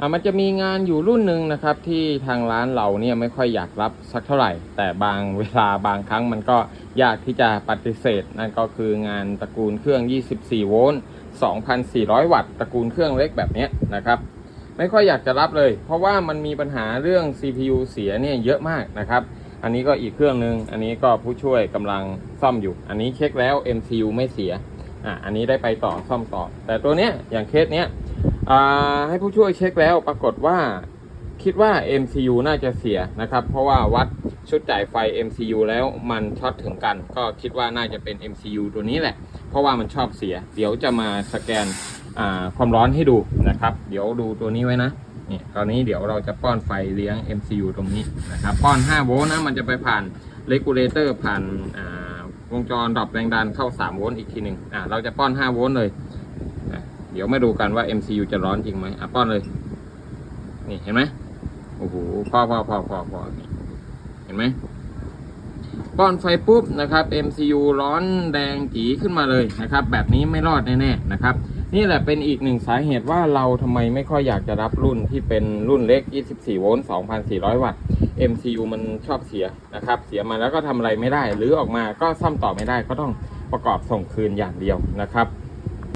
อะมันจะมีงานอยู่รุ่นหนึ่งนะครับที่ทางร้านเราเนี่ยไม่ค่อยอยากรับสักเท่าไหร่ แต่บางเวลาบางครั้งมันก็ยากที่จะปฏิเสธ นั่นก็คืองานตระกูลเครื่อง 24 โวลต์ 2,400 วัตต์ตระกูลเครื่องเล็กแบบนี้นะครับ ไม่ค่อยอยากจะรับเลย เพราะว่ามันมีปัญหาเรื่อง CPU เสียเนี่ยเยอะมากนะครับ อันนี้ก็อีกเครื่องหนึ่งอันนี้ก็ผู้ช่วยกำลังซ่อมอยู่ อันนี้เช็คแล้ว MCU ไม่เสียอะอันนี้ได้ไปต่อซ่อมต่อ แต่ตัวเนี้ยอย่างเคสเนี้ย ให้ผู้ช่วยเช็คแล้วปรากฏว่าคิดว่า MCU น่าจะเสียนะครับ เพราะว่าวัดชุดจ่ายไฟ MCU แล้วมันช็อตถึงกัน ก็คิดว่าน่าจะเป็น MCU ตัวนี้แหละ เพราะว่ามันชอบเสีย เดี๋ยวจะมาสแกนความร้อนให้ดูนะครับ เดี๋ยวดูตัวนี้ไว้นะนี่ตอนนี้เดี๋ยวเราจะป้อนไฟเลี้ยง MCU ตรงนี้นะครับ ป้อน 5 โวลต์นะ มันจะไปผ่านเลกูเลเตอร์ผ่านวงจรดรอปแรงดันเข้า 3 โวลต์อีกทีหนึ่งอ่าเราจะป้อน 5 โวลต์เลย เดี๋ยวมาดูกันว่า MCU จะร้อนจริงไหมอะป้อนเลย นี่เห็นไหมโอ้โหพอพอพอพอพอเห็นไหมป้อนไฟปุ๊บนะครับ MCU ร้อนแดงจีขึ้นมาเลยนะครับ แบบนี้ไม่รอดแน่ๆนะครับ นี่แหละเป็นอีกหนึ่งสาเหตุว่าเราทำไมไม่ค่อยอยากจะรับรุ่นที่เป็นรุ่นเล็ก 24 โวลต์ 2,400 วัตต์ MCU มันชอบเสียนะครับ เสียมาแล้วก็ทำอะไรไม่ได้ หรือออกมาก็ซ่อมต่อไม่ได้ก็ต้องประกอบส่งคืนอย่างเดียวนะครับ